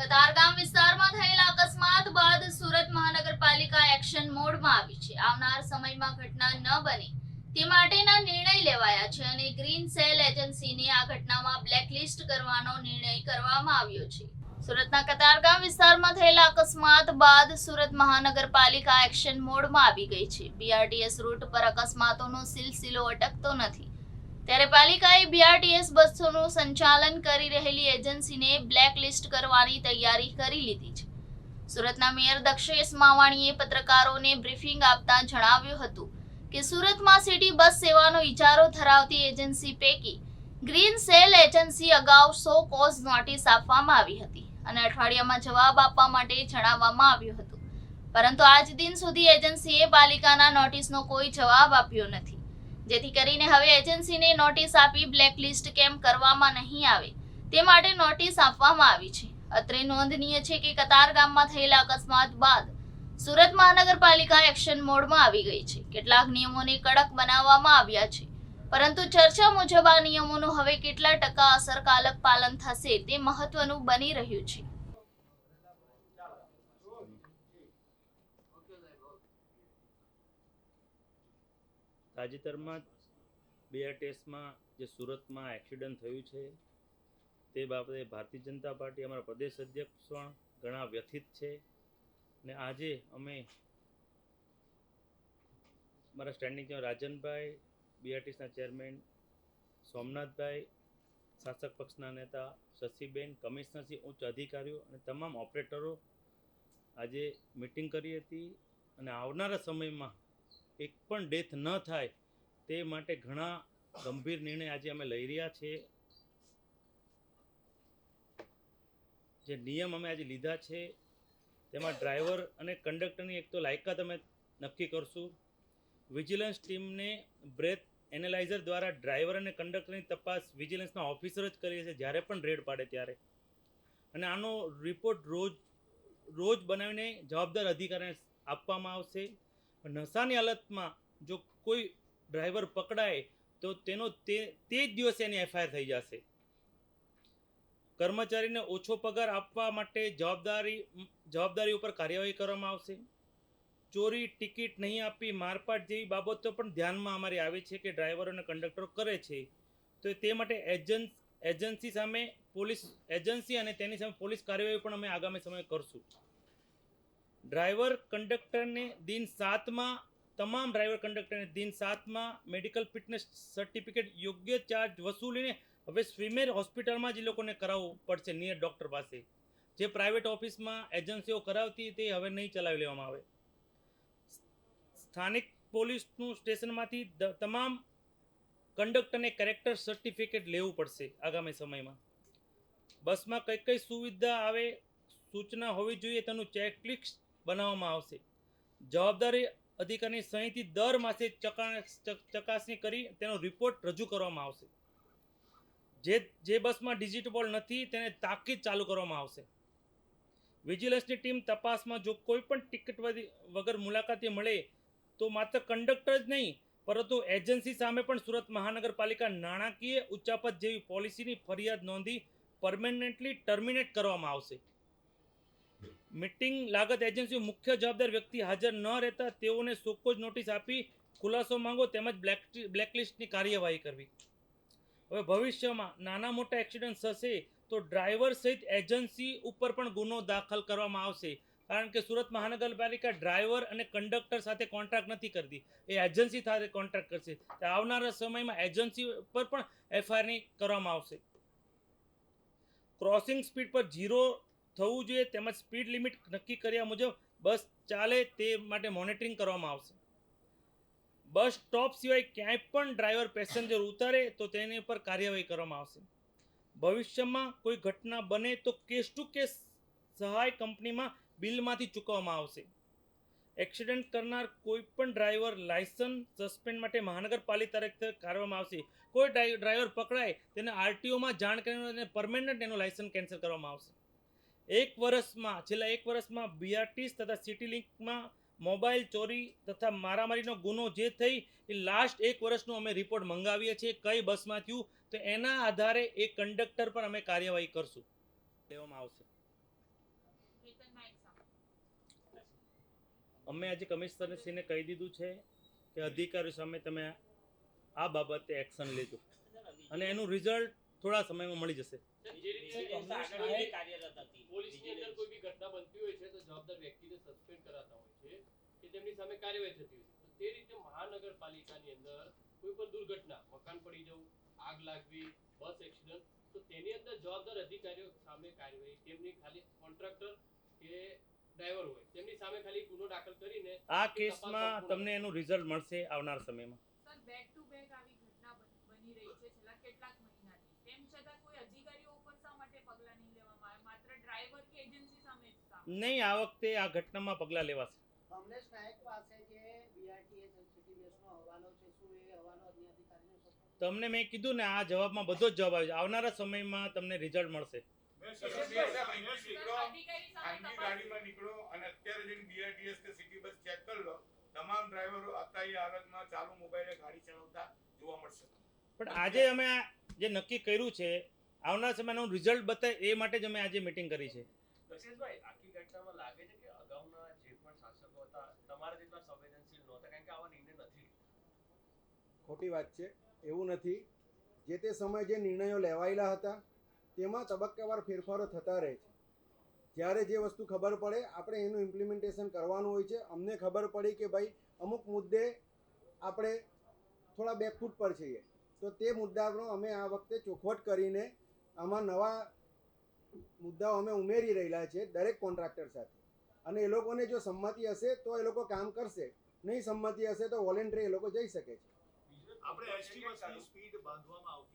કતારગામ વિસ્તારમાં થયેલા અકસ્માત બાદ સુરત મહાનગરપાલિકા એક્શન મોડમાં આવી છે. આવનાર સમયમાં ઘટના ન બને તે માટેના નિર્ણય લેવાયા છે અને ગ્રીન સેલ એજન્સીને આ ઘટનામાં બ્લેકલિસ્ટ કરવાનો નિર્ણય કરવામાં આવ્યો છે. સુરતના કતારગામ વિસ્તારમાં થયેલા અકસ્માત બાદ સુરત મહાનગરપાલિકા એક્શન મોડમાં આવી ગઈ છે. બીઆરટીએસ રૂટ પર અકસ્માતોનો સિલસિલો અટકતો નથી. ત્યારે પાલિકાએ બીઆરટીએસ બસોનું સંચાલન કરી રહેલી એજન્સીને બ્લેકલિસ્ટ કરવાની તૈયારી કરી લીધી છે. સુરતના મેયર દક્ષેશ માવાણીએ પત્રકારોને બ્રીફિંગ આપતા જણાવ્યું હતું કે સુરતમાં સિટી બસ સેવાનો ઇજારો ધરાવતી એજન્સી પૈકી ગ્રીન સેલ એજન્સી અગાઉ સો કોઝ નોટિસ આપવામાં આવી હતી અને અઠવાડિયામાં જવાબ આપવા માટે જણાવવામાં આવ્યું હતું. પરંતુ આજ દિન સુધી એજન્સીએ પાલિકાના નોટિસનો કોઈ જવાબ આપ્યો નથી. જેથી કરીને હવે એજન્સીને નોટિસ આપી બ્લેકલિસ્ટ કેમ કરવામાં નહીં આવે તે માટે નોટિસ આપવામાં આવી છે. અત્રે નોંધનીય છે કે કતાર ગામમાં થયેલા અકસ્માત બાદ સુરત મહાનગરપાલિકા એક્શન મોડમાં આવી ગઈ છે. કેટલાક નિયમોને કડક બનાવવામાં આવ્યા છે. પરંતુ ચર્ચા મુજબ આ નિયમોનું હવે કેટલા ટકા અસરકારક પાલન થશે તે મહત્વનું બની રહ્યું છે. તાજેતરમાં બીઆરટીએસમાં જે સુરતમાં એક્સિડન્ટ થયું છે, તે બાબતે ભારતીય જનતા પાર્ટી અમારા પ્રદેશ અધ્યક્ષ પણ ઘણા વ્યથિત છે ને આજે અમે મારા સ્ટેન્ડિંગ રાજનભાઈ બીઆરટીએસના ચેરમેન સોમનાથભાઈ, શાસક પક્ષના નેતા શશીબેન કમિશનરશ્રી ઉચ્ચ અધિકારીઓ અને તમામ ઓપરેટરો આજે મિટિંગ કરી હતી અને આવનારા સમયમાં એક પણ ડેથ ન થાય તે માટે ઘણા ગંભીર નિર્ણય આજે અમે લઈ રહ્યા છીએ જે નિયમ અમે આજે લીધા છે, તેમાં ડ્રાઈવર અને કંડક્ટરની એક તો લાયકાત અમે નક્કી કરશું. વિજિલન્સ ટીમને બ્રેથ એનાલાઇઝર દ્વારા ડ્રાઈવર અને કંડક્ટરની તપાસ વિજિલન્સના ઓફિસર જ કરીએ છીએ, જ્યારે પણ રેડ પાડે ત્યારે. અને આનો રિપોર્ટ રોજ રોજ બનાવીને જવાબદાર અધિકારીને આપવામાં આવશે. નશાની હાલતમાં જો કોઈ ડ્રાઈવર પકડાય, તો તેનો તે તે જ દિવસે એની એફઆઈઆર થઈ જશે. કર્મચારીને ઓછો પગાર આપવા માટે જવાબદારી જવાબદારી ઉપર કાર્યવાહી કરવામાં આવશે. ચોરી ટિકિટ નહીં આપી મારપાટ જેવી બાબતો પણ ધ્યાનમાં અમારી આવે છે કે ડ્રાઈવરો અને કંડક્ટરો કરે છે. તો તે માટે એજન્સ, એજન્સી સામે પોલીસ, એજન્સી અને તેની સામે પોલીસ કાર્યવાહી પણ અમે આગામી સમયે કરશું. ડ્રાઈવર કંડક્ટરને દિન સાતમાં, તમામ ડ્રાઈવર કંડક્ટરને દિન સાતમાં મેડિકલ ફિટનેસ સર્ટિફિકેટ યોગ્ય ચાર્જ વસૂલીને હવે સ્વિમેર હોસ્પિટલમાં જ એ લોકોને કરાવવું પડશે નિયર ડૉક્ટર પાસે. જે પ્રાઇવેટ ઓફિસમાં એજન્સીઓ કરાવતી તે હવે નહીં ચલાવી લેવામાં આવે. સ્થાનિક પોલીસનું સ્ટેશનમાંથી તમામ કંડક્ટરને કેરેક્ટર સર્ટિફિકેટ લેવું પડશે આગામી સમયમાં. બસમાં કઈ કઈ સુવિધા આવે, સૂચના હોવી જોઈએ, તેનું ચેકલિસ્ટ બનાવવામાં આવશે. જવાબદારી અધિકારીની સહીથી દર માસે ચકા- ચક- ચકાસણી કરી તેનો રિપોર્ટ રજૂ કરવામાં આવશે. જે જે બસમાં ડિજિટલ નથી તેને તાકીદ ચાલુ કરવામાં આવશે. વિજિલન્સની ટીમ તપાસમાં જો કોઈ પણ ટિકિટ વગર મુલાકાતી મળે તો માત્ર કંડક્ટર જ નહીં, પરંતુ એજન્સી સામે પણ સુરત મહાનગરપાલિકા નાણાકીય ઉચ્ચાપત જેવી પોલિસીની ફરિયાદ નોંધી પરમેનન્ટલી ટર્મિનેટ કરવામાં આવશે. મિટિંગ લાગત એજન્સીઓ મુખ્ય જવાબદાર વ્યક્તિ હાજર ન રહેતા તેઓને સોકોજ નોટિસ આપી ખુલાસો માંગો તેમજ બ્લેક બ્લેકલિસ્ટની કાર્યવાહી કરવી. હવે ભવિષ્યમાં નાના મોટા એક્સિડન્ટ થશે તો ડ્રાઈવર સહિત એજન્સી ઉપર પણ ગુનો દાખલ કરવામાં આવશે. કારણ કે સુરત મહાનગરપાલિકા ડ્રાઈવર અને કંડક્ટર સાથે કોન્ટ્રાક્ટ નથી કરતી. એ એજન્સી સાથે કોન્ટ્રાક્ટ કરશે. તો આવનારા સમયમાં એજન્સી પર પણ એફઆઈઆરની કરવામાં આવશે. ક્રોસિંગ સ્પીડ પર ઝીરો થવું જોઈએ તેમજ સ્પીડ લિમિટ નક્કી કર્યા મુજબ બસ ચાલે તે માટે મોનિટરિંગ કરવામાં આવશે. બસ સ્ટોપ સિવાય ક્યાંય પણ ડ્રાઈવર પેસેન્જર ઉતારે તો તેની પર કાર્યવાહી કરવામાં આવશે. ભવિષ્યમાં કોઈ ઘટના બને તો કેસ ટુ કેસ સહાય કંપનીમાં બિલમાંથી ચૂકવવામાં આવશે. એક્સિડન્ટ કરનાર કોઈ પણ ડ્રાઈવર લાયસન્સ સસ્પેન્ડ માટે મહાનગરપાલિકા તરફથી કરવામાં આવશે. કોઈ ડ્રાઈ- ડ્રાઈવર પકડાય તેને આરટીઓમાં જાણ કરીને પરમેનન્ટ એનું લાયસન્સ કેન્સલ કરવામાં આવશે. એક વર્ષમાં, છેલ્લા એક વર્ષમાં બીઆરટીસ તથા સિટી લિંકમાં મોબાઈલ ચોરી તથા મારામારીનો ગુનો જે થઈ એ લાસ્ટ એક વર્ષનો અમે રિપોર્ટ મંગાવીએ છીએ, કઈ બસમાં થયું, તો એના આધારે એ કંડક્ટર પર અમે કાર્યવાહી કરશું. લેવામાં આવશે. અમે આજે કમિશનરશ્રીને કહી દીધું છે કે અધિકારીઓ સામે તમે આ બાબતે એક્શન લેજો. અને એનું રિઝલ્ટ થોડા સમયમાં મળી જશે. જે રીતે કમિશનરે કાર્યરત હતી પોલીસની અંદર કોઈ બી ઘટના બનતી હોય છે તો જવાબદાર વ્યક્તિને સસ્પેન્ડ કરાતા હોય છે કે તેમની સામે કાર્યવાહી થતી હોય છે. તે રીતે મહાનગરપાલિકાની અંદર કોઈ પણ દુર્ઘટના મકાન પડી જવું આગ લાગવી બસ એક્સિડન્ટ તો તેની અંદર જવાબદાર અધિકારીઓ સામે કાર્યવાહી તેમની ખાલી કોન્ટ્રાક્ટર કે ડ્રાઈવર હોય તેમની સામે ખાલી ગુનો દાખલ કરીને આ કેસમાં તમને એનું રિઝલ્ટ મળશે આવનાર સમયમાં. સર બેક ટુ બેક આવી ઘટના બની રહી છે છેલ્લા કેટલાક મહિનાથી. તેમ છતાં કોઈ અધિકારીઓ ઉપર શા માટે પગલાં નહીં લેવામાં આવે? માત્ર ડ્રાઈવર કે એજન્સી સામે નહીં આ વખતે આ ઘટનામાં પગલાં લેવાશે. કમલેશ નાયક પાસે જે બીઆરટીએસ સિટી બેસનો હવાલો છે શું એ હવાલો અધિકારીને તમને મેં કીધું ને આ જવાબમાં બધો જ જવાબ આવ્યો આવનારા સમયમાં તમને રિઝલ્ટ મળશે. ગાડીમાં નીકળો અને અત્યારે જઈને બીઆરટીએસ કે સિટી બસ ચેક કરી લો. તમામ ડ્રાઈવરો અત્યારે હાલતમાં ચાલુ મોબાઈલે ગાડી ચલાવતા જોવા મળશે. પણ આજે અમે આ જે નક્કી કર્યું છે આવનાર સમયનું રિઝલ્ટ બતાવે એ માટે જ અમે આજે મિટિંગ કરી છે. દક્ષેશભાઈ આખી ઘટનામાં લાગે છે કે અગાઉના જે પણ શાસકો હતા તમારા જેટલા સંવેદનશીલ નહોતા કારણ કે આવા નિર્ણય નથી. ખોટી વાત છે એવું નથી. જે તે સમયે જે નિર્ણયો લેવાયેલા હતા તેમાં તબક્કાવાર ફેરફારો થતા રહે છે. જ્યારે જે વસ્તુ ખબર પડે આપણે એનું ઇમ્પ્લિમેન્ટેશન કરવાનું હોય છે. અમને ખબર પડી કે ભાઈ અમુક મુદ્દે આપણે થોડા બેકફૂટ પર છીએ. તો તે મુદ્દાનો અમે આ વખતે ચોખવટ કરીને આમાં નવા મુદ્દાઓ અમે ઉમેરી રહેલા છે દરેક કોન્ટ્રાક્ટર સાથે. અને એ લોકોને જો સંમતિ હશે તો એ લોકો કામ કરશે. નહીં સંમતિ હશે તો વોલેન્ટરી એ લોકો જઈ શકે છે. આપણે એસટી સ્પીડ બાંધવામાં આવતી